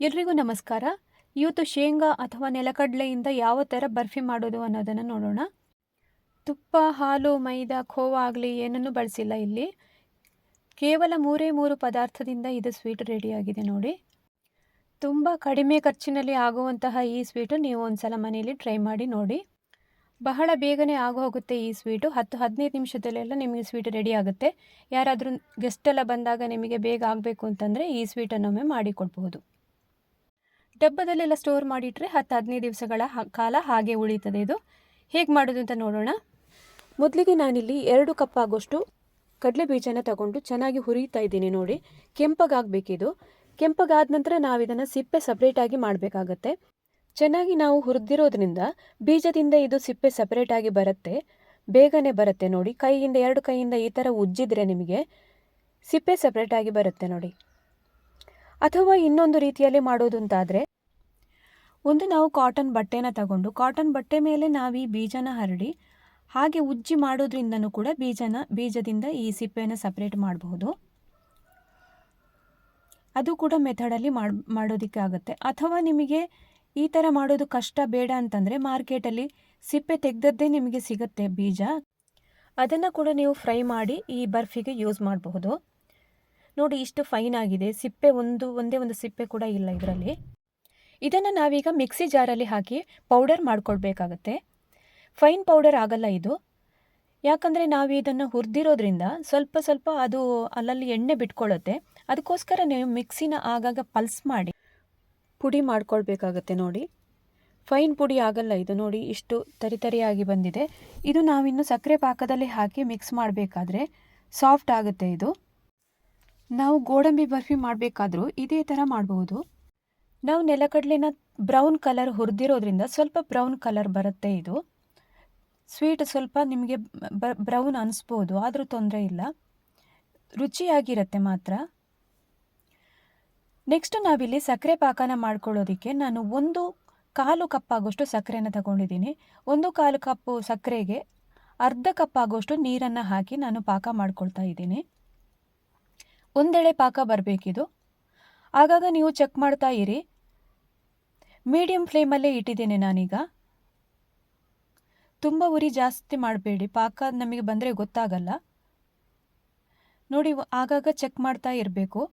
ಎಲ್ರಿಗೂ ನಮಸ್ಕಾರ. ಇವತ್ತು ಶೇಂಗಾ ಅಥವಾ ನೆಲಕಡಲೆಯಿಂದ ಯಾವ ಥರ ಬರ್ಫಿ ಮಾಡೋದು ಅನ್ನೋದನ್ನು ನೋಡೋಣ. ತುಪ್ಪ, ಹಾಲು, ಮೈದಾ, ಖೋವಾ ಆಗಲಿ ಏನನ್ನೂ ಬಳಸಿಲ್ಲ ಇಲ್ಲಿ. ಕೇವಲ ಮೂರೇ ಮೂರು ಪದಾರ್ಥದಿಂದ ಇದು ಸ್ವೀಟ್ ರೆಡಿಯಾಗಿದೆ ನೋಡಿ. ತುಂಬ ಕಡಿಮೆ ಖರ್ಚಿನಲ್ಲಿ ಆಗುವಂತಹ ಈ ಸ್ವೀಟು ನೀವು ಒಂದು ಸಲ ಮನೆಯಲ್ಲಿ ಟ್ರೈ ಮಾಡಿ ನೋಡಿ. ಬಹಳ ಬೇಗನೆ ಆಗೋಗುತ್ತೆ ಈ ಸ್ವೀಟು. ಹತ್ತು ಹದಿನೈದು ನಿಮಿಷದಲ್ಲೆಲ್ಲ ನಿಮಗೆ ಸ್ವೀಟ್ ರೆಡಿ ಆಗುತ್ತೆ. ಯಾರಾದರೂ ಗೆಸ್ಟೆಲ್ಲ ಬಂದಾಗ ನಿಮಗೆ ಬೇಗ ಆಗಬೇಕು ಅಂತಂದರೆ ಈ ಸ್ವೀಟನ್ನೊಮ್ಮೆ ಮಾಡಿಕೊಡ್ಬಹುದು ಡಬ್ಬದಲ್ಲೆಲ್ಲ ಸ್ಟೋರ್ ಮಾಡಿಟ್ರೆ ಹತ್ತು ಹದಿನೈದು ದಿವಸಗಳ ಕಾಲ ಹಾಗೆ ಉಳಿತದೆ ಇದು. ಹೇಗೆ ಮಾಡೋದು ಅಂತ ನೋಡೋಣ. ಮೊದಲಿಗೆ ನಾನಿಲ್ಲಿ ಎರಡು ಕಪ್ ಆಗೋಷ್ಟು ಕಡಲೆ ಬೀಜನ ತಗೊಂಡು ಚೆನ್ನಾಗಿ ಹುರಿತಾ ಇದ್ದೀನಿ ನೋಡಿ. ಕೆಂಪಗಾಗಬೇಕಿದು. ಕೆಂಪಗಾದ ನಂತರ ನಾವು ಇದನ್ನು ಸಿಪ್ಪೆ ಸಪ್ರೇಟಾಗಿ ಮಾಡಬೇಕಾಗತ್ತೆ. ಚೆನ್ನಾಗಿ ನಾವು ಹುರಿದಿರೋದ್ರಿಂದ ಬೀಜದಿಂದ ಇದು ಸಿಪ್ಪೆ ಸಪ್ರೇಟಾಗಿ ಬರುತ್ತೆ. ಬೇಗನೆ ಬರುತ್ತೆ ನೋಡಿ. ಕೈಯಿಂದ, ಎರಡು ಕೈಯಿಂದ ಈ ಥರ ಉಜ್ಜಿದ್ರೆ ನಿಮಗೆ ಸಿಪ್ಪೆ ಸಪ್ರೇಟಾಗಿ ಬರುತ್ತೆ ನೋಡಿ. ಅಥವಾ ಇನ್ನೊಂದು ರೀತಿಯಲ್ಲಿ ಮಾಡೋದು ಅಂತಾದರೆ ಒಂದು ನಾವು ಕಾಟನ್ ಬಟ್ಟೆನ ತಗೊಂಡು ಕಾಟನ್ ಬಟ್ಟೆ ಮೇಲೆ ನಾವು ಈ ಬೀಜನ ಹರಡಿ, ಹಾಗೆ ಉಜ್ಜಿ ಮಾಡೋದ್ರಿಂದನೂ ಕೂಡ ಬೀಜನ, ಬೀಜದಿಂದ ಈ ಸಿಪ್ಪೆನ ಸಪ್ರೇಟ್ ಮಾಡಬಹುದು. ಅದು ಕೂಡ ಮೆಥಡಲ್ಲಿ ಮಾಡಿ ಮಾಡೋದಕ್ಕೆ ಆಗುತ್ತೆ ಅಥವಾ ನಿಮಗೆ ಈ ಥರ ಮಾಡೋದು ಕಷ್ಟ, ಬೇಡ ಅಂತಂದರೆ ಮಾರ್ಕೆಟಲ್ಲಿ ಸಿಪ್ಪೆ ತೆಗೆದದ್ದೇ ನಿಮಗೆ ಸಿಗುತ್ತೆ ಬೀಜ. ಅದನ್ನು ಕೂಡ ನೀವು ಫ್ರೈ ಮಾಡಿ ಈ ಬರ್ಫಿಗೆ ಯೂಸ್ ಮಾಡಬಹುದು. ನೋಡಿ ಇಷ್ಟು ಫೈನ್ ಆಗಿದೆ. ಸಿಪ್ಪೆ ಒಂದು, ಒಂದೇ ಒಂದು ಸಿಪ್ಪೆ ಕೂಡ ಇಲ್ಲ ಇದರಲ್ಲಿ. ಇದನ್ನು ನಾವೀಗ ಮಿಕ್ಸಿ ಜಾರಲ್ಲಿ ಹಾಕಿ ಪೌಡರ್ ಮಾಡಿಕೊಳ್ಬೇಕಾಗತ್ತೆ. ಫೈನ್ ಪೌಡರ್ ಆಗಲ್ಲ ಇದು. ಯಾಕಂದರೆ ನಾವು ಇದನ್ನು ಹುರಿದಿರೋದ್ರಿಂದ ಸ್ವಲ್ಪ ಸ್ವಲ್ಪ ಅದು ಅಲ್ಲಲ್ಲಿ ಎಣ್ಣೆ ಬಿಟ್ಕೊಳ್ಳುತ್ತೆ ಅದಕ್ಕೋಸ್ಕರ ನೀವು ಮಿಕ್ಸಿನ ಆಗಾಗ ಪಲ್ಸ್ ಮಾಡಿ ಪುಡಿ ಮಾಡ್ಕೊಳ್ಬೇಕಾಗತ್ತೆ ನೋಡಿ. ಫೈನ್ ಪುಡಿ ಆಗಲ್ಲ ಇದು ನೋಡಿ, ಇಷ್ಟು ತರಿತರಿಯಾಗಿ ಬಂದಿದೆ. ಇದು ನಾವಿನ್ನು ಸಕ್ಕರೆ ಪಾಕದಲ್ಲಿ ಹಾಕಿ ಮಿಕ್ಸ್ ಮಾಡಬೇಕಾದ್ರೆ ಸಾಫ್ಟ್ ಆಗುತ್ತೆ ಇದು. ನಾವು ಗೋಡಂಬಿ ಬರ್ಫಿ ಮಾಡಬೇಕಾದ್ರೂ ಇದೇ ಥರ ಮಾಡಬಹುದು ನಾವು ನೆಲಕಡಲೆನ ಬ್ರೌನ್ ಕಲರ್ ಹುರಿದಿರೋದ್ರಿಂದ ಸ್ವಲ್ಪ ಬ್ರೌನ್ ಕಲರ್ ಬರುತ್ತೆ ಇದು. ಸ್ವೀಟ್ ಸ್ವಲ್ಪ ನಿಮಗೆ ಬ್ರೌನ್ ಅನಿಸ್ಬೋದು, ಆದರೂ ತೊಂದರೆ ಇಲ್ಲ. ರುಚಿಯಾಗಿರುತ್ತೆ ಮಾತ್ರ. ನೆಕ್ಸ್ಟ್ ನಾವಿಲ್ಲಿ ಸಕ್ಕರೆ ಪಾಕನ ಮಾಡ್ಕೊಳ್ಳೋದಕ್ಕೆ ನಾನು ಒಂದು ಕಾಲು ಕಪ್ ಆಗೋಷ್ಟು ಸಕ್ಕರೆನ ತಗೊಂಡಿದ್ದೀನಿ. ಒಂದು ಕಾಲು ಕಪ್ಪು ಸಕ್ಕರೆಗೆ ಅರ್ಧ ಕಪ್ ಆಗೋಷ್ಟು ನೀರನ್ನು ಹಾಕಿ ನಾನು ಪಾಕ ಮಾಡ್ಕೊಳ್ತಾ ಇದ್ದೀನಿ. ಒಂದೆಳೆ ಪಾಕ ಬರಬೇಕಿದು. ಆಗಾಗ ನೀವು ಚೆಕ್ ಮಾಡ್ತಾ ಇರಿ. ಮೀಡಿಯಂ ಫ್ಲೇಮಲ್ಲೇ ಇಟ್ಟಿದ್ದೇನೆ ನಾನೀಗ. ತುಂಬ ಉರಿ ಜಾಸ್ತಿ ಮಾಡಬೇಡಿ. ಪಾಕ ನಮಗೆ ಬಂದರೆ ಗೊತ್ತಾಗಲ್ಲ. ನೋಡಿ, ಆಗಾಗ ಚೆಕ್ ಮಾಡ್ತಾ ಇರಬೇಕು.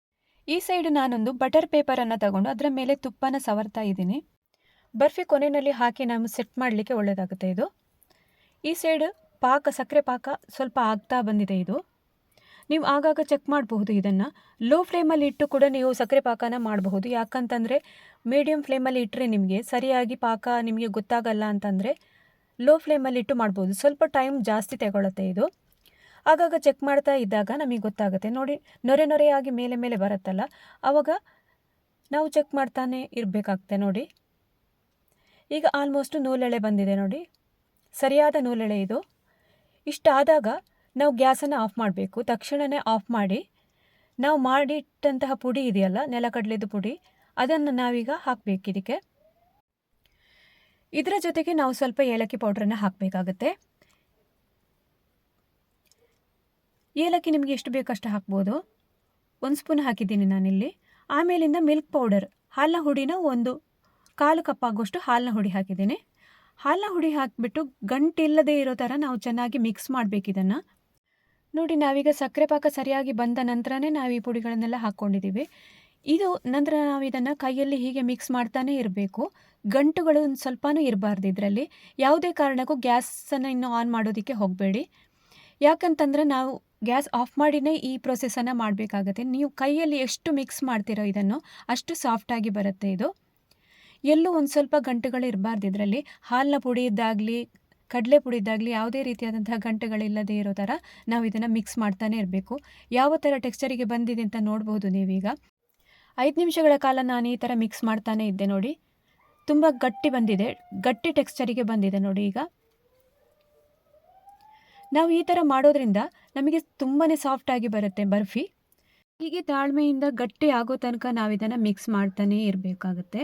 ಈ ಸೈಡ್ ನಾನೊಂದು ಬಟರ್ ಪೇಪರನ್ನು ತಗೊಂಡು ಅದರ ಮೇಲೆ ತುಪ್ಪನ ಸವರ್ತಾ ಇದ್ದೀನಿ. ಬರ್ಫಿ ಕೊನೆಯಲ್ಲಿ ಹಾಕಿ ನಾನು ಸೆಟ್ ಮಾಡಲಿಕ್ಕೆ ಒಳ್ಳೆಯದಾಗುತ್ತೆ ಇದು. ಈ ಸೈಡ್ ಪಾಕ, ಸಕ್ಕರೆ ಪಾಕ ಸ್ವಲ್ಪ ಆಗ್ತಾ ಬಂದಿದೆ ಇದು. ನೀವು ಆಗಾಗ ಚೆಕ್ ಮಾಡಬಹುದು ಇದನ್ನು. ಲೋ ಫ್ಲೇಮಲ್ಲಿ ಇಟ್ಟು ಕೂಡ ನೀವು ಸಕ್ಕರೆ ಪಾಕನ ಮಾಡಬಹುದು. ಯಾಕಂತಂದರೆ ಮೀಡಿಯಮ್ ಫ್ಲೇಮಲ್ಲಿ ಇಟ್ಟರೆ ನಿಮಗೆ ಸರಿಯಾಗಿ ಪಾಕ ನಿಮಗೆ ಗೊತ್ತಾಗಲ್ಲ ಅಂತಂದರೆ ಲೋ ಫ್ಲೇಮಲ್ಲಿ ಇಟ್ಟು ಮಾಡ್ಬೋದು ಸ್ವಲ್ಪ ಟೈಮ್ ಜಾಸ್ತಿ ತಗೊಳ್ಳುತ್ತೆ ಇದು. ಆಗಾಗ ಚೆಕ್ ಮಾಡ್ತಾ ಇದ್ದಾಗ ನಮಗೆ ಗೊತ್ತಾಗುತ್ತೆ. ನೋಡಿ, ನೊರೆ ನೊರೆಯಾಗಿ ಮೇಲೆ ಮೇಲೆ ಬರುತ್ತಲ್ಲ ಆವಾಗ ನಾವು ಚೆಕ್ ಮಾಡ್ತಾನೆ ಇರಬೇಕಾಗ್ತೆ ನೋಡಿ. ಈಗ ಆಲ್ಮೋಸ್ಟು ನೂಲೆಳೆ ಬಂದಿದೆ ನೋಡಿ. ಸರಿಯಾದ ನೂಲೆಳೆ ಇದು. ಇಷ್ಟಾದಾಗ ನಾವು ಗ್ಯಾಸನ್ನು ಆಫ್ ಮಾಡಬೇಕು. ತಕ್ಷಣವೇ ಆಫ್ ಮಾಡಿ, ನಾವು ಮಾಡಿಟ್ಟಂತಹ ಪುಡಿ ಇದೆಯಲ್ಲ ನೆಲಕಡಲೆದು ಪುಡಿ, ಅದನ್ನು ನಾವೀಗ ಹಾಕಬೇಕು ಇದಕ್ಕೆ. ಇದರ ಜೊತೆಗೆ ನಾವು ಸ್ವಲ್ಪ ಏಲಕ್ಕಿ ಪೌಡ್ರನ್ನು ಹಾಕಬೇಕಾಗತ್ತೆ. ಏಲಕ್ಕಿ ನಿಮಗೆ ಎಷ್ಟು ಬೇಕಷ್ಟು ಹಾಕ್ಬೋದು? ಒಂದು ಸ್ಪೂನ್ ಹಾಕಿದ್ದೀನಿ ನಾನಿಲ್ಲಿ. ಆಮೇಲಿಂದ ಮಿಲ್ಕ್ ಪೌಡರ್, ಹಾಲಿನ ಹುಡಿನ ಒಂದು ಕಾಲು ಕಪ್ ಆಗುವಷ್ಟು ಹಾಲಿನ ಹುಡಿ ಹಾಕಿದ್ದೀನಿ. ಹಾಲಿನ ಹುಡಿ ಹಾಕಿಬಿಟ್ಟು ಗಂಟಿಲ್ಲದೆ ಇರೋ ಥರ ನಾವು ಚೆನ್ನಾಗಿ ಮಿಕ್ಸ್ ಮಾಡಬೇಕು ಇದನ್ನು. ನೋಡಿ, ನಾವೀಗ ಸಕ್ಕರೆ ಪಾಕ ಸರಿಯಾಗಿ ಬಂದ ನಂತರನೇ ನಾವು ಈ ಪುಡಿಗಳನ್ನೆಲ್ಲ ಹಾಕ್ಕೊಂಡಿದ್ದೀವಿ. ಇದು ನಂತರ ನಾವು ಇದನ್ನು ಕೈಯಲ್ಲಿ ಹೀಗೆ ಮಿಕ್ಸ್ ಮಾಡ್ತಾನೆ ಇರಬೇಕು. ಗಂಟುಗಳು ಒಂದು ಸ್ವಲ್ಪನೂ ಇರಬಾರ್ದು ಇದರಲ್ಲಿ. ಯಾವುದೇ ಕಾರಣಕ್ಕೂ ಗ್ಯಾಸನ್ನು ಇನ್ನು ಆನ್ ಮಾಡೋದಕ್ಕೆ ಹೋಗಬೇಡಿ. ಯಾಕಂತಂದರೆ ನಾವು ಗ್ಯಾಸ್ ಆಫ್ ಮಾಡಿನೇ ಈ ಪ್ರೊಸೆಸನ್ನು ಮಾಡಬೇಕಾಗತ್ತೆ. ನೀವು ಕೈಯಲ್ಲಿ ಎಷ್ಟು ಮಿಕ್ಸ್ ಮಾಡ್ತೀರೋ ಇದನ್ನು ಅಷ್ಟು ಸಾಫ್ಟಾಗಿ ಬರುತ್ತೆ ಇದು. ಎಲ್ಲೂ ಒಂದು ಸ್ವಲ್ಪ ಗಂಟುಗಳು ಇರಬಾರ್ದು ಇದರಲ್ಲಿ. ಹಾಲಿನ ಪುಡಿ ಇದ್ದಾಗಲಿ ಕಡಲೆ ಪುಡಿದಾಗಲಿ ಯಾವುದೇ ರೀತಿಯಾದಂತಹ ಗಂಟೆಗಳಿಲ್ಲದೇ ಇರೋ ಥರ ನಾವು ಇದನ್ನು ಮಿಕ್ಸ್ ಮಾಡ್ತಾನೆ ಇರಬೇಕು. ಯಾವ ಥರ ಟೆಕ್ಸ್ಚರಿಗೆ ಬಂದಿದೆ ಅಂತ ನೋಡ್ಬೋದು ನೀವೀಗ. ಐದು ನಿಮಿಷಗಳ ಕಾಲ ನಾನು ಈ ಥರ ಮಿಕ್ಸ್ ಮಾಡ್ತಾನೆ ಇದ್ದೆ ನೋಡಿ. ತುಂಬ ಗಟ್ಟಿ ಬಂದಿದೆ. ಗಟ್ಟಿ ಟೆಕ್ಸ್ಚರಿಗೆ ಬಂದಿದೆ ನೋಡಿ ಈಗ. ನಾವು ಈ ಥರ ಮಾಡೋದ್ರಿಂದ ನಮಗೆ ತುಂಬಾ ಸಾಫ್ಟಾಗಿ ಬರುತ್ತೆ ಬರ್ಫಿ. ಹೀಗೆ ತಾಳ್ಮೆಯಿಂದ ಗಟ್ಟಿ ಆಗೋ ತನಕ ನಾವು ಇದನ್ನು ಮಿಕ್ಸ್ ಮಾಡ್ತಾನೇ ಇರಬೇಕಾಗುತ್ತೆ.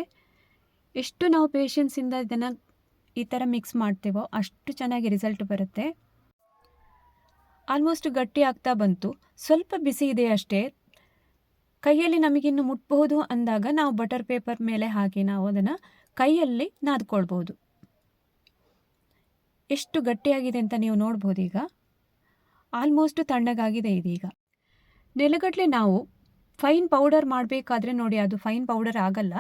ಎಷ್ಟು ನಾವು ಪೇಷನ್ಸಿಂದ ಇದನ್ನು ಈ ಥರ ಮಿಕ್ಸ್ ಮಾಡ್ತೇವೋ ಅಷ್ಟು ಚೆನ್ನಾಗಿ ರಿಸಲ್ಟ್ ಬರುತ್ತೆ. ಆಲ್ಮೋಸ್ಟ್ ಗಟ್ಟಿ ಆಗ್ತಾ ಬಂತು. ಸ್ವಲ್ಪ ಬಿಸಿ ಇದೆ ಅಷ್ಟೇ. ಕೈಯಲ್ಲಿ ನಮಗಿನ್ನು ಮುಟ್ಬಹುದು ಅಂದಾಗ ನಾವು ಬಟರ್ ಪೇಪರ್ ಮೇಲೆ ಹಾಕಿ ನಾವು ಅದನ್ನು ಕೈಯಲ್ಲಿ ನಾದ್ಕೊಳ್ಬೋದು ಎಷ್ಟು ಗಟ್ಟಿಯಾಗಿದೆ ಅಂತ ನೀವು ನೋಡ್ಬೋದು ಈಗ. ಆಲ್ಮೋಸ್ಟ್ ತಣ್ಣಗಾಗಿದೆ ಇದೀಗ. ನೆಲಗಡಲೆ ನಾವು ಫೈನ್ ಪೌಡರ್ ಮಾಡಬೇಕಾದ್ರೆ ನೋಡಿ, ಅದು ಫೈನ್ ಪೌಡರ್ ಆಗಲ್ಲ.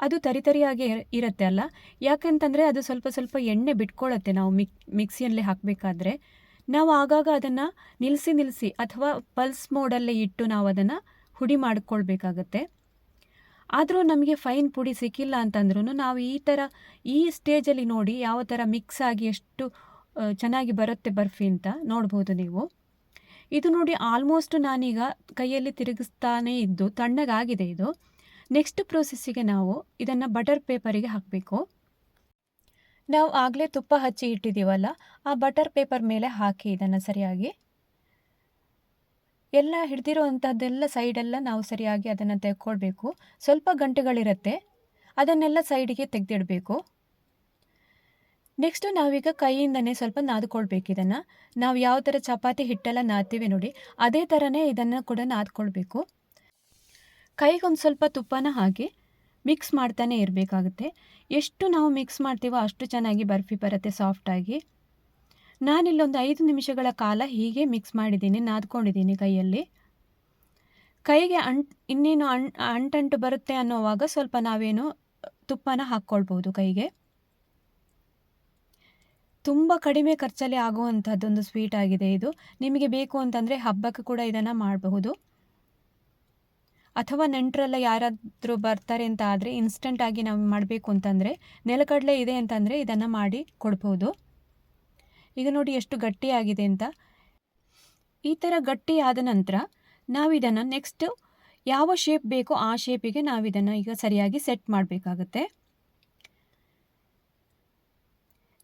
ಅದು ತರಿತರಿಯಾಗಿ ಇರುತ್ತೆ ಅಲ್ಲ? ಯಾಕಂತಂದರೆ ಅದು ಸ್ವಲ್ಪ ಸ್ವಲ್ಪ ಎಣ್ಣೆ ಬಿಟ್ಕೊಳ್ಳುತ್ತೆ ನಾವು ಮಿಕ್, ಮಿಕ್ಸಿಯಲ್ಲಿ ಹಾಕಬೇಕಾದ್ರೆ. ನಾವು ಆಗಾಗ ಅದನ್ನು ನಿಲ್ಲಿಸಿ ನಿಲ್ಲಿಸಿ ಅಥವಾ ಪಲ್ಸ್ ಮೋಡಲ್ಲೇ ಇಟ್ಟು ನಾವು ಅದನ್ನು ಹುಡಿ ಮಾಡಿಕೊಳ್ಬೇಕಾಗತ್ತೆ. ಆದರೂ ನಮಗೆ ಫೈನ್ ಪುಡಿ ಸಿಕ್ಕಿಲ್ಲ ಅಂತಂದ್ರೂ ನಾವು ಈ ಥರ ಈ ಸ್ಟೇಜಲ್ಲಿ ನೋಡಿ ಯಾವ ಥರ ಮಿಕ್ಸ್ ಆಗಿ ಎಷ್ಟು ಚೆನ್ನಾಗಿ ಬರುತ್ತೆ ಬರ್ಫಿ ಅಂತ ನೋಡ್ಬೋದು ನೀವು. ಇದು ನೋಡಿ ಆಲ್ಮೋಸ್ಟ್ ನಾನೀಗ ಕೈಯಲ್ಲಿ ತಿರುಗಿಸ್ತಾನೇ ಇದ್ದು, ತಣ್ಣಗಾಗಿದೆ ಇದು. ನೆಕ್ಸ್ಟ್ ಪ್ರೋಸೆಸ್ಸಿಗೆ ನಾವು ಇದನ್ನು ಬಟರ್ ಪೇಪರಿಗೆ ಹಾಕಬೇಕು. ನಾವು ಆಗಲೇ ತುಪ್ಪ ಹಚ್ಚಿ ಇಟ್ಟಿದ್ದೀವಲ್ಲ, ಆ ಬಟರ್ ಪೇಪರ್ ಮೇಲೆ ಹಾಕಿ ಇದನ್ನು ಸರಿಯಾಗಿ. ಎಲ್ಲ ಹಿಡ್ದಿರೋ ಅಂಥದ್ದೆಲ್ಲ ಸೈಡೆಲ್ಲ ನಾವು ಸರಿಯಾಗಿ ಅದನ್ನು ತೆಕ್ಕೊಳ್ಬೇಕು. ಸ್ವಲ್ಪ ಗಂಟೆಗಳಿರುತ್ತೆ, ಅದನ್ನೆಲ್ಲ ಸೈಡಿಗೆ ತೆಗೆದಿಡಬೇಕು. ನೆಕ್ಸ್ಟು ನಾವೀಗ ಕೈಯಿಂದನೇ ಸ್ವಲ್ಪ ನಾದ್ಕೊಳ್ಬೇಕು ಇದನ್ನು. ನಾವು ಯಾವ ಥರ ಚಪಾತಿ ಹಿಟ್ಟೆಲ್ಲ ನಾದ್ತೀವಿ ನೋಡಿ, ಅದೇ ಥರನೇ ಇದನ್ನು ಕೂಡ ನಾದ್ಕೊಳ್ಬೇಕು. ಕೈಗೊಂದು ಸ್ವಲ್ಪ ತುಪ್ಪನ ಹಾಕಿ ಮಿಕ್ಸ್ ಮಾಡ್ತಾನೆ ಇರಬೇಕಾಗುತ್ತೆ. ಎಷ್ಟು ನಾವು ಮಿಕ್ಸ್ ಮಾಡ್ತೀವೋ ಅಷ್ಟು ಚೆನ್ನಾಗಿ ಬರ್ಫಿ ಬರುತ್ತೆ ಸಾಫ್ಟಾಗಿ ನಾನಿಲ್ಲೊಂದು ಐದು ನಿಮಿಷಗಳ ಕಾಲ ಹೀಗೆ ಮಿಕ್ಸ್ ಮಾಡಿದ್ದೀನಿ, ನಾದ್ಕೊಂಡಿದ್ದೀನಿ ಕೈಯಲ್ಲಿ. ಕೈಗೆ ಅಂಟ್ ಇನ್ನೇನು ಅಂ, ಅಂಟಂಟು ಬರುತ್ತೆ ಅನ್ನೋವಾಗ ಸ್ವಲ್ಪ ನಾವೇನು ತುಪ್ಪನ ಹಾಕ್ಕೊಳ್ಬೋದು ಕೈಗೆ. ತುಂಬ ಕಡಿಮೆ ಖರ್ಚಲ್ಲಿ ಆಗುವಂಥದ್ದೊಂದು ಸ್ವೀಟ್ ಆಗಿದೆ ಇದು. ನಿಮಗೆ ಬೇಕು ಅಂತಂದರೆ ಹಬ್ಬಕ್ಕೆ ಕೂಡ ಇದನ್ನು ಮಾಡಬಹುದು. ಅಥವಾ ನೆಂಟರೆಲ್ಲ ಯಾರಾದರೂ ಬರ್ತಾರೆ ಅಂತ ಆದರೆ ಇನ್ಸ್ಟಂಟಾಗಿ ನಾವು ಮಾಡಬೇಕು ಅಂತಂದರೆ ನೆಲಕಡಲೆ ಇದೆ ಅಂತಂದರೆ ಇದನ್ನು ಮಾಡಿ ಕೊಡ್ಬೋದು. ಈಗ ನೋಡಿ ಎಷ್ಟು ಗಟ್ಟಿಯಾಗಿದೆ ಅಂತ. ಈ ಥರ ಗಟ್ಟಿ ಆದ ನಂತರ ನಾವು ಇದನ್ನು ನೆಕ್ಸ್ಟ್ ಯಾವ ಶೇಪ್ ಬೇಕೋ ಆ ಶೇಪಿಗೆ ನಾವು ಇದನ್ನು ಈಗ ಸರಿಯಾಗಿ ಸೆಟ್ ಮಾಡಬೇಕಾಗತ್ತೆ.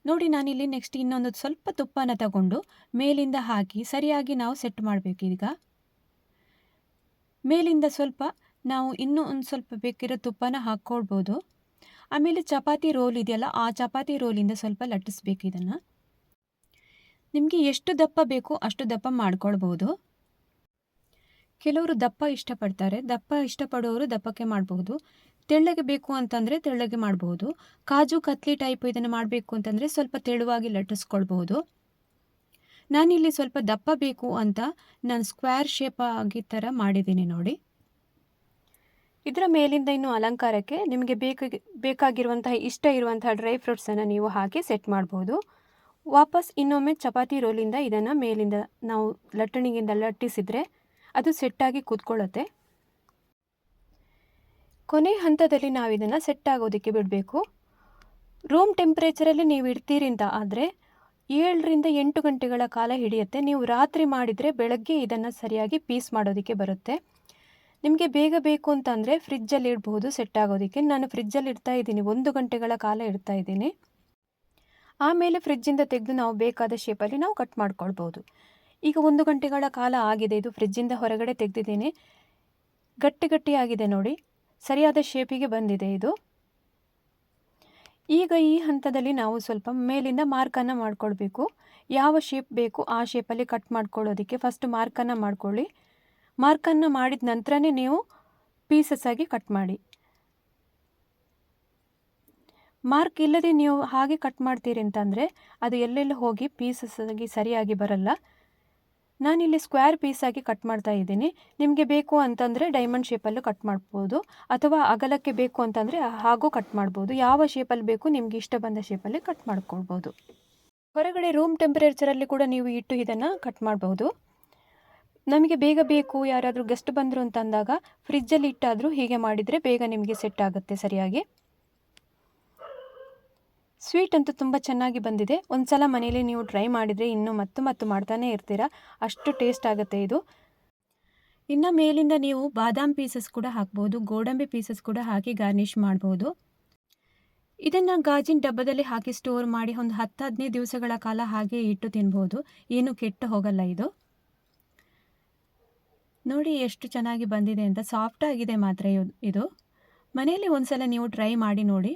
ನೋಡಿ ನಾನಿಲ್ಲಿ ನೆಕ್ಸ್ಟ್ ಇನ್ನೊಂದು ಸ್ವಲ್ಪ ತುಪ್ಪನ ತಗೊಂಡು ಮೇಲಿಂದ ಹಾಕಿ ಸರಿಯಾಗಿ ನಾವು ಸೆಟ್ ಮಾಡಬೇಕು ಈಗ. ಮೇಲಿಂದ ಸ್ವಲ್ಪ ನಾವು ಇನ್ನೂ ಒಂದು ಸ್ವಲ್ಪ ಬೇಕಿರೋ ತುಪ್ಪನ ಹಾಕ್ಕೊಳ್ಬೋದು ಆಮೇಲೆ ಚಪಾತಿ ರೋಲ್ ಇದೆಯಲ್ಲ, ಆ ಚಪಾತಿ ರೋಲಿಂದ ಸ್ವಲ್ಪ ಲಟ್ಟಿಸ್ಬೇಕು ಇದನ್ನು. ನಿಮಗೆ ಎಷ್ಟು ದಪ್ಪ ಬೇಕೋ ಅಷ್ಟು ದಪ್ಪ ಮಾಡ್ಕೊಳ್ಬೋದು. ಕೆಲವರು ದಪ್ಪ ಇಷ್ಟಪಡ್ತಾರೆ, ದಪ್ಪ ಇಷ್ಟಪಡೋರು ದಪ್ಪಕ್ಕೆ ಮಾಡಬಹುದು ತೆಳ್ಳಗೆ ಬೇಕು ಅಂತಂದರೆ ತೆಳ್ಳಗೆ ಮಾಡಬಹುದು ಕಾಜು ಕತ್ಲಿ ಟೈಪ್ ಇದನ್ನು ಮಾಡಬೇಕು ಅಂತಂದರೆ ಸ್ವಲ್ಪ ತೆಳುವಾಗಿ ಲಟ್ಟಿಸ್ಕೊಳ್ಬಹುದು ನಾನಿಲ್ಲಿ ಸ್ವಲ್ಪ ದಪ್ಪ ಬೇಕು ಅಂತ ನಾನು ಸ್ಕ್ವೇರ್ ಶೇಪ್ ಆಗಿ ಥರ ಮಾಡಿದ್ದೀನಿ ನೋಡಿ. ಇದರ ಮೇಲಿಂದ ಇನ್ನು ಅಲಂಕಾರಕ್ಕೆ ನಿಮಗೆ ಬೇಕಾಗಿ ಬೇಕಾಗಿರುವಂತಹ ಇಷ್ಟ ಇರುವಂತಹ ಡ್ರೈ ಫ್ರೂಟ್ಸನ್ನು ನೀವು ಹಾಕಿ ಸೆಟ್ ಮಾಡ್ಬೋದು. ವಾಪಸ್ ಇನ್ನೊಮ್ಮೆ ಚಪಾತಿ ರೋಲಿಂದ ಇದನ್ನು ಮೇಲಿಂದ ನಾವು ಲಟ್ಟಣಿಗಿಂದ ಲಟ್ಟಿಸಿದರೆ ಅದು ಸೆಟ್ಟಾಗಿ ಕೂತ್ಕೊಳ್ಳುತ್ತೆ. ಕೊನೆ ಹಂತದಲ್ಲಿ ನಾವು ಇದನ್ನು ಸೆಟ್ ಆಗೋದಕ್ಕೆ ಬಿಡಬೇಕು. ರೂಮ್ ಟೆಂಪ್ರೇಚರಲ್ಲಿ ನೀವು ಇಡ್ತೀರಿ ಅಂತ ಆದರೆ ಏಳರಿಂದ ಎಂಟು ಗಂಟೆಗಳ ಕಾಲ ಹಿಡಿಯುತ್ತೆ. ನೀವು ರಾತ್ರಿ ಮಾಡಿದರೆ ಬೆಳಗ್ಗೆ ಇದನ್ನು ಸರಿಯಾಗಿ ಪೀಸ್ ಮಾಡೋದಕ್ಕೆ ಬರುತ್ತೆ. ನಿಮಗೆ ಬೇಗ ಬೇಕು ಅಂತಂದರೆ ಫ್ರಿಜ್ಜಲ್ಲಿ ಇಡಬಹುದು ಸೆಟ್ ಆಗೋದಕ್ಕೆ. ನಾನು ಫ್ರಿಜ್ಜಲ್ಲಿ ಇಡ್ತಾ ಇದ್ದೀನಿ. ಒಂದು ಗಂಟೆಗಳ ಕಾಲ ಇಡ್ತಾ ಇದ್ದೀನಿ. ಆಮೇಲೆ ಫ್ರಿಜ್ಜಿಂದ ತೆಗೆದು ನಾವು ಬೇಕಾದ ಶೇಪಲ್ಲಿ ನಾವು ಕಟ್ ಮಾಡ್ಕೊಳ್ಬೋದು. ಈಗ ಒಂದು ಗಂಟೆಗಳ ಕಾಲ ಆಗಿದೆ. ಇದು ಫ್ರಿಜ್ಜಿಂದ ಹೊರಗಡೆ ತೆಗೆದಿದ್ದೀನಿ. ಗಟ್ಟಿ ಗಟ್ಟಿಯಾಗಿದೆ ನೋಡಿ. ಸರಿಯಾದ ಶೇಪಿಗೆ ಬಂದಿದೆ ಇದು. ಈಗ ಈ ಹಂತದಲ್ಲಿ ನಾವು ಸ್ವಲ್ಪ ಮೇಲಿಂದ ಮಾರ್ಕನ್ನು ಮಾಡ್ಕೊಳ್ಬೇಕು. ಯಾವ ಶೇಪ್ ಬೇಕು ಆ ಶೇಪಲ್ಲಿ ಕಟ್ ಮಾಡ್ಕೊಳ್ಳೋದಕ್ಕೆ ಫಸ್ಟ್ ಮಾರ್ಕನ್ನು ಮಾಡ್ಕೊಳ್ಳಿ. ಮಾರ್ಕನ್ನು ಮಾಡಿದ ನಂತರನೇ ನೀವು ಪೀಸಸ್ ಆಗಿ ಕಟ್ ಮಾಡಿ. ಮಾರ್ಕ್ ಇಲ್ಲದೆ ನೀವು ಹಾಗೆ ಕಟ್ ಮಾಡ್ತೀರಿ ಅಂತಂದರೆ ಅದು ಎಲ್ಲೆಲ್ಲ ಹೋಗಿ ಪೀಸಸ್ ಆಗಿ ಸರಿಯಾಗಿ ಬರಲ್ಲ. ನಾನಿಲ್ಲಿ ಸ್ಕ್ವೇರ್ ಪೀಸಾಗಿ ಕಟ್ ಮಾಡ್ತಾ ಇದ್ದೀನಿ. ನಿಮಗೆ ಬೇಕು ಅಂತಂದರೆ ಡೈಮಂಡ್ ಶೇಪಲ್ಲೂ ಕಟ್ ಮಾಡ್ಬೋದು. ಅಥವಾ ಅಗಲಕ್ಕೆ ಬೇಕು ಅಂತಂದರೆ ಹಾಗೂ ಕಟ್ ಮಾಡ್ಬೋದು. ಯಾವ ಶೇಪಲ್ಲಿ ಬೇಕು ನಿಮಗೆ ಇಷ್ಟ ಬಂದ ಶೇಪಲ್ಲಿ ಕಟ್ ಮಾಡ್ಕೊಳ್ಬೋದು. ಹೊರಗಡೆ ರೂಮ್ ಟೆಂಪರೇಚರಲ್ಲಿ ಕೂಡ ನೀವು ಇಟ್ಟು ಇದನ್ನು ಕಟ್ ಮಾಡ್ಬೋದು. ನಮಗೆ ಬೇಗ ಬೇಕು ಯಾರಾದರೂ ಗೆಸ್ಟ್ ಬಂದರು ಅಂತ ಅಂದಾಗ ಫ್ರಿಜ್ಜಲ್ಲಿ ಇಟ್ಟಾದರೂ ಹೀಗೆ ಮಾಡಿದರೆ ಬೇಗ ನಿಮಗೆ ಸೆಟ್ ಆಗುತ್ತೆ ಸರಿಯಾಗಿ. ಸ್ವೀಟ್ ಅಂತೂ ತುಂಬ ಚೆನ್ನಾಗಿ ಬಂದಿದೆ. ಒಂದು ಸಲ ಮನೇಲಿ ನೀವು ಟ್ರೈ ಮಾಡಿದರೆ ಇನ್ನೂ ಮತ್ತು ಮತ್ತು ಮಾಡ್ತಾನೆ ಇರ್ತೀರ? ಅಷ್ಟು ಟೇಸ್ಟ್ ಆಗುತ್ತೆ ಇದು. ಇನ್ನು ಮೇಲಿಂದ ನೀವು ಬಾದಾಮ್ ಪೀಸಸ್ ಕೂಡ ಹಾಕ್ಬೋದು. ಗೋಡಂಬಿ ಪೀಸಸ್ ಕೂಡ ಹಾಕಿ ಗಾರ್ನಿಷ್ ಮಾಡ್ಬೋದು. ಇದನ್ನು ಗಾಜಿನ ಡಬ್ಬದಲ್ಲಿ ಹಾಕಿ ಸ್ಟೋರ್ ಮಾಡಿ ಒಂದು ಹತ್ತು ಹದಿನೈದು ದಿವಸಗಳ ಕಾಲ ಹಾಗೆ ಇಟ್ಟು ತಿನ್ಬೋದು. ಏನು ಕೆಟ್ಟು ಹೋಗಲ್ಲ ಇದು. ನೋಡಿ ಎಷ್ಟು ಚೆನ್ನಾಗಿ ಬಂದಿದೆ ಅಂತ. ಸಾಫ್ಟ್ ಆಗಿದೆ ಮಾತ್ರ ಇದು. ಮನೆಯಲ್ಲಿ ಒಂದ್ಸಲ ನೀವು ಟ್ರೈ ಮಾಡಿ ನೋಡಿ.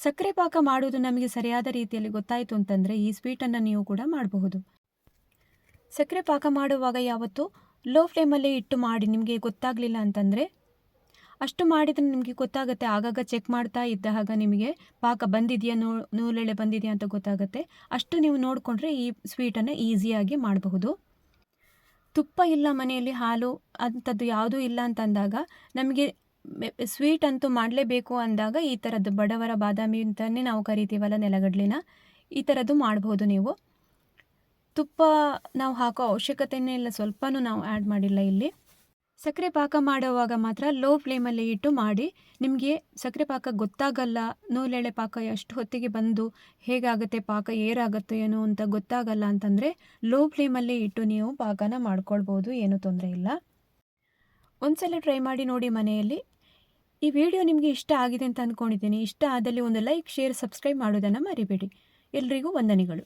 ಸಕ್ಕರೆ ಪಾಕ ಮಾಡುವುದು ನಮಗೆ ಸರಿಯಾದ ರೀತಿಯಲ್ಲಿ ಗೊತ್ತಾಯಿತು ಅಂತಂದರೆ ಈ ಸ್ವೀಟನ್ನು ನೀವು ಕೂಡ ಮಾಡಬಹುದು. ಸಕ್ಕರೆ ಪಾಕ ಮಾಡುವಾಗ ಯಾವತ್ತೂ ಲೋ ಫ್ಲೇಮಲ್ಲೇ ಇಟ್ಟು ಮಾಡಿ ನಿಮಗೆ ಗೊತ್ತಾಗಲಿಲ್ಲ ಅಂತಂದರೆ ಅಷ್ಟು ಮಾಡಿದರೆ ನಿಮಗೆ ಗೊತ್ತಾಗುತ್ತೆ. ಆಗಾಗ ಚೆಕ್ ಮಾಡ್ತಾ ಇದ್ದ ಹಾಗ ನಿಮಗೆ ಪಾಕ ಬಂದಿದೆಯಾ, ನೂ, ನೂಲೆಳೆ ಬಂದಿದೆಯಾ ಅಂತ ಗೊತ್ತಾಗುತ್ತೆ. ಅಷ್ಟು ನೀವು ನೋಡಿಕೊಂಡ್ರೆ ಈ ಸ್ವೀಟನ್ನು ಈಸಿಯಾಗಿ ಮಾಡಬಹುದು. ತುಪ್ಪ ಇಲ್ಲ ಮನೆಯಲ್ಲಿ ಹಾಲು ಅಂಥದ್ದು ಯಾವುದೂ ಇಲ್ಲ ಅಂತಂದಾಗ ನಮಗೆ ಸ್ವೀಟ್ ಅಂತೂ ಮಾಡಲೇಬೇಕು ಅಂದಾಗ ಈ ಥರದ್ದು ಬಡವರ ಬಾದಾಮಿ ಅಂತಲೇ ನಾವು ಕರಿತೀವಲ್ಲ ನೆಲಗಡಲಿನ. ಈ ಥರದ್ದು ಮಾಡ್ಬೋದು ನೀವು. ತುಪ್ಪ ನಾವು ಹಾಕೋ ಅವಶ್ಯಕತೆಯೇ ಇಲ್ಲ, ಸ್ವಲ್ಪನೂ ನಾವು ಆ್ಯಡ್ ಮಾಡಿಲ್ಲ ಇಲ್ಲಿ. ಸಕ್ಕರೆ ಪಾಕ ಮಾಡುವಾಗ ಮಾತ್ರ ಲೋ ಫ್ಲೇಮಲ್ಲಿ ಇಟ್ಟು ಮಾಡಿ. ನಿಮಗೆ ಸಕ್ಕರೆ ಪಾಕ ಗೊತ್ತಾಗಲ್ಲ, ನೂಲೆಳೆ ಪಾಕ ಎಷ್ಟು ಹೊತ್ತಿಗೆ ಬಂದು ಹೇಗಾಗುತ್ತೆ, ಪಾಕ ಏರಾಗುತ್ತೋ ಏನೋ ಅಂತ ಗೊತ್ತಾಗಲ್ಲ ಅಂತಂದರೆ ಲೋ ಫ್ಲೇಮಲ್ಲಿ ಇಟ್ಟು ನೀವು ಪಾಕನ ಮಾಡ್ಕೊಳ್ಬೋದು, ಏನೂ ತೊಂದರೆ ಇಲ್ಲ. ಒಂದ್ಸಲ ಟ್ರೈ ಮಾಡಿ ನೋಡಿ ಮನೆಯಲ್ಲಿ. ಈ ವಿಡಿಯೋ ನಿಮಗೆ ಇಷ್ಟ ಆಗಿದೆ ಅಂತ ಅಂದ್ಕೊಂಡಿದ್ದೀನಿ ಇಷ್ಟ ಆದಲ್ಲಿ ಒಂದು ಲೈಕ್, ಶೇರ್, ಸಬ್ಸ್ಕ್ರೈಬ್ ಮಾಡೋದನ್ನು ಮರಿಬೇಡಿ. ಎಲ್ರಿಗೂ ವಂದನೆಗಳು.